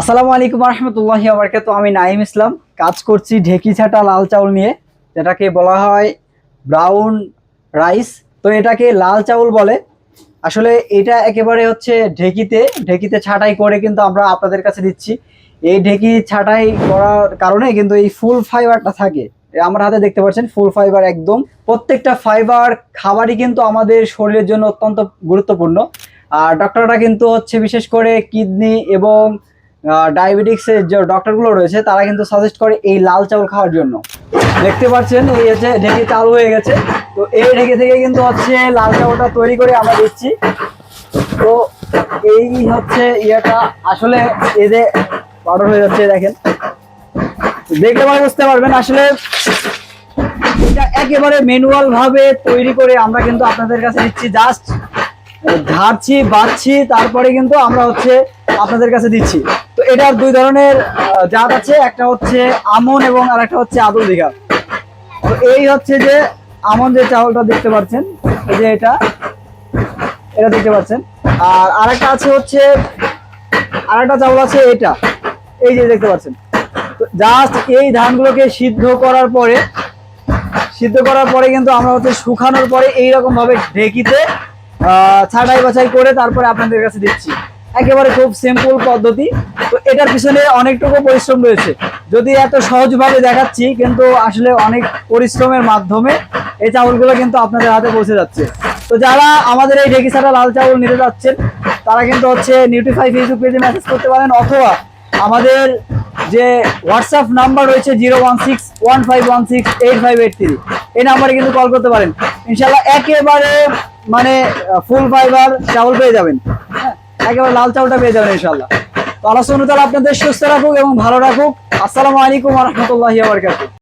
আসসালামু আলাইকুম রহমতুল্লাহি আবরকাত আমি নাইম ইসলাম। কাজ করছি ঢেকি ছাটা লাল চাউল নিয়ে, যেটাকে বলা হয় ব্রাউন রাইস। তো এটাকে লাল চাউল বলে। আসলে এটা একেবারে হচ্ছে ঢেকিতে ঢেকিতে ছাটাই করে কিন্তু আমরা আপনাদের কাছে দিচ্ছি। এই ঢেকি ছাটাই করার কারণে কিন্তু এই ফুল ফাইবারটা থাকে। আমার হাতে দেখতে পাচ্ছেন, ফুল ফাইবার একদম। প্রত্যেকটা ফাইবার খাবারই কিন্তু আমাদের শরীরের জন্য অত্যন্ত গুরুত্বপূর্ণ। আর ডক্টররা কিন্তু হচ্ছে বিশেষ করে কিডনি এবং ডায়াবেটিক্সের যে ডক্টরগুলো রয়েছে, তারা কিন্তু সাজেস্ট করে এই লাল চাউল খাওয়ার জন্য। দেখতে পাচ্ছেন, এই হচ্ছে ঢেকে চাল হয়ে গেছে। তো এই ঢেকে থেকে কিন্তু হচ্ছে লাল চাউলটা তৈরি করে আমরা দিচ্ছি। তো এই হচ্ছে ইয়েটা। আসলে এই যে পাউডার হয়ে যাচ্ছে, দেখেন। দেখলে পরে বুঝতে পারবেন, আসলে এটা একেবারে ম্যানুয়াল ভাবে তৈরি করে আমরা কিন্তু আপনাদের কাছে দিচ্ছি। জাস্ট ঝাড়ছি বাঁধছি তারপরে কিন্তু আমরা হচ্ছে আপনাদের কাছে দিচ্ছি। এটার দুই ধরনের জাত আছে, একটা হচ্ছে আমন এবং আরেকটা হচ্ছে আদুল দিঘা। তো এই হচ্ছে যে আমন যে চাউলটা দেখতে পাচ্ছেন, এই যে এটা এটা দেখতে পাচ্ছেন। আর আরেকটা আছে হচ্ছে, আরেকটা চাউল আছে এটা, এই যে দেখতে পাচ্ছেন। জাস্ট এই ধানগুলোকে সিদ্ধ করার পরে, সিদ্ধ করার পরে কিন্তু আমরা হচ্ছে শুকানোর পরে এইরকম ভাবে ঢেকিতে ছাঁটাই বাছাই করে তারপরে আপনাদের কাছে দিচ্ছি। একেবারে খুব সিম্পল পদ্ধতি। তো এটার পিছনে অনেকটুকু পরিশ্রম রয়েছে। যদি এত সহজভাবে দেখাচ্ছি, কিন্তু আসলে অনেক পরিশ্রমের মাধ্যমে এই চাউলগুলো কিন্তু আপনাদের হাতে পৌঁছে যাচ্ছে। তো যারা আমাদের এই ঢেকি ছাড়া লাল চাউল নিতে যাচ্ছেন, তারা কিন্তু হচ্ছে নিউটিফাই ফেসবুক পেজে মেসেজ করতে পারেন, অথবা আমাদের যে হোয়াটসঅ্যাপ নাম্বার রয়েছে zero one six one five one six eight five eight three এই নাম্বারে কিন্তু কল করতে পারেন। ইনশাল্লাহ একেবারে মানে ফুল ফাইবার চাউল পেয়ে যাবেন। একেবারে লাল চাউলটা পেয়ে যাবেন ইনশাল্লাহ তো আল্লাহ সুবহানাহু আপনাদের সুস্থ রাখুক এবং ভালো রাখুক। আসসালামু আলাইকুম রহমতুল্লাহ বারকাতুহ।